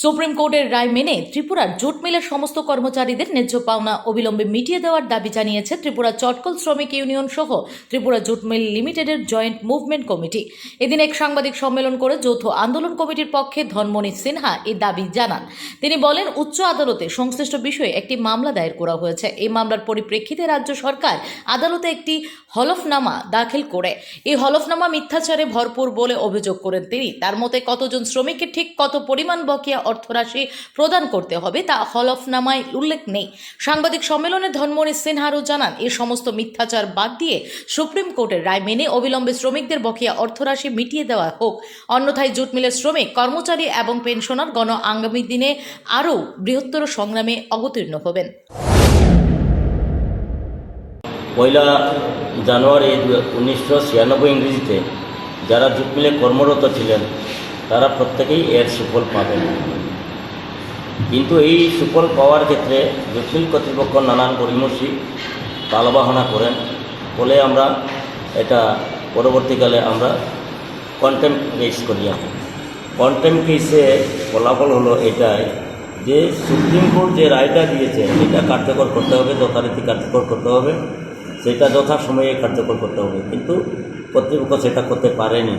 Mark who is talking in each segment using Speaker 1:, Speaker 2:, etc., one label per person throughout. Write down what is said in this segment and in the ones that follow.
Speaker 1: Supreme কোর্টের রায় মেনে ত্রিপুরার জুট মিলের সমস্ত কর্মচারীদের ন্যায্য পাওনা অবিলম্বে মিটিয়ে দেওয়ার দাবি জানিয়েছে ত্রিপুরা চটকল শ্রমিক ইউনিয়ন সহ ত্রিপুরা জুট মিল লিমিটেডের জয়েন্ট মুভমেন্ট কমিটি। এদিন এক সাংবাদিক সম্মেলন করে যৌথ আন্দোলন কমিটির পক্ষে ধনমণি সিনহা এই দাবি জানান। তিনি বলেন, উচ্চ আদালতে সংশ্লিষ্ট বিষয়ে একটি মামলা দায়ের করা হয়েছে। এই মামলার পরিপ্রেক্ষিতে রাজ্য সরকার আদালতে একটি হলফনামা দাখিল করে। এই হলফনামা মিথ্যাচারে ভরপুর বলে অভিযোগ করেন তিনি। তার মতে, কতজন শ্রমিককে ঠিক কত পরিমাণ বকেয়া অর্থরাশি প্রদান করতে হবে, তা হলফনামায় উল্লেখ নেই। সাংবাদিক সম্মেলনে ধনমণি সিনহারও জানান এই সমস্ত মিথ্যাচার বাদ দিয়ে সুপ্রিম কোর্টের রায় মেনে অবিলম্বে শ্রমিকদের বকেয়া অর্থরাশি মিটিয়ে দেওয়া হোক। অন্যথায় জুট মিলের শ্রমিক, কর্মচারী এবং পেনশনার গণ আগামী দিনে আরও বৃহত্তর সংগ্রামে অবতীর্ণ হবেন।
Speaker 2: পয়লা জানুয়ারি উনিশশো ছিয়ানব্বই ইংরেজিতে যারা জুট মিলে কর্মরত ছিলেন তারা প্রত্যেকেই এর সুফল পাবেন কিন্তু এই সুফল পাওয়ার ক্ষেত্রে জুট মিল কর্তৃপক্ষ নানান গরিমসি তালবাহনা করেন। ফলে আমরা এটা পরবর্তীকালে আমরা কন্টেম্প কেস করি আমি কন্টেম্প কেসে ফলাফল হলো এটাই যে সুপ্রিম কোর্ট যে রায়টা দিয়েছে এটা কার্যকর করতে হবে, যথারীতি কার্যকর করতে হবে, সেটা যথাসময়ে কার্যকর করতে হবে। কিন্তু কর্তৃপক্ষ সেটা করতে পারেনি।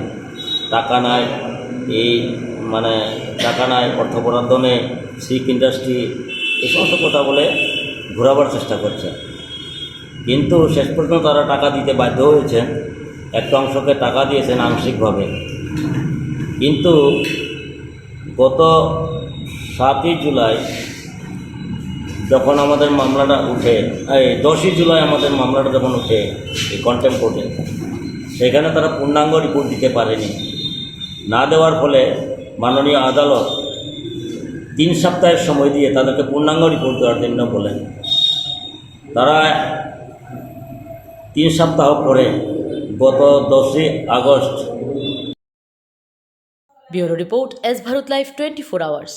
Speaker 2: টাকা নাই, এই মানে টাকা নাই, অর্থ বরাদ্দ নেই শিখ ইন্ডাস্ট্রি এই সমস্ত কথা বলে ঘোরাবার চেষ্টা করছে। কিন্তু শেষ পর্যন্ত তারা টাকা দিতে বাধ্য হয়েছেন, একটা অংশকে টাকা দিয়েছেন আংশিকভাবে। কিন্তু গত সাতই জুলাই যখন আমাদের মামলাটা উঠে, এই দশই জুলাই আমাদের মামলাটা যখন উঠে এই কন্টেম্প কোর্টে সেখানে তারা পূর্ণাঙ্গ রিপোর্ট দিতে পারেনি। না দেওয়ার ফলে মাননীয় আদালত তিন সপ্তাহের সময় দিয়ে তাদেরকে পূর্ণাঙ্গ রিপোর্ট দেওয়ার জন্য বলেন। তারা তিন সপ্তাহ পরে গত দশই August
Speaker 1: bureau report S Bharat live twenty four hours.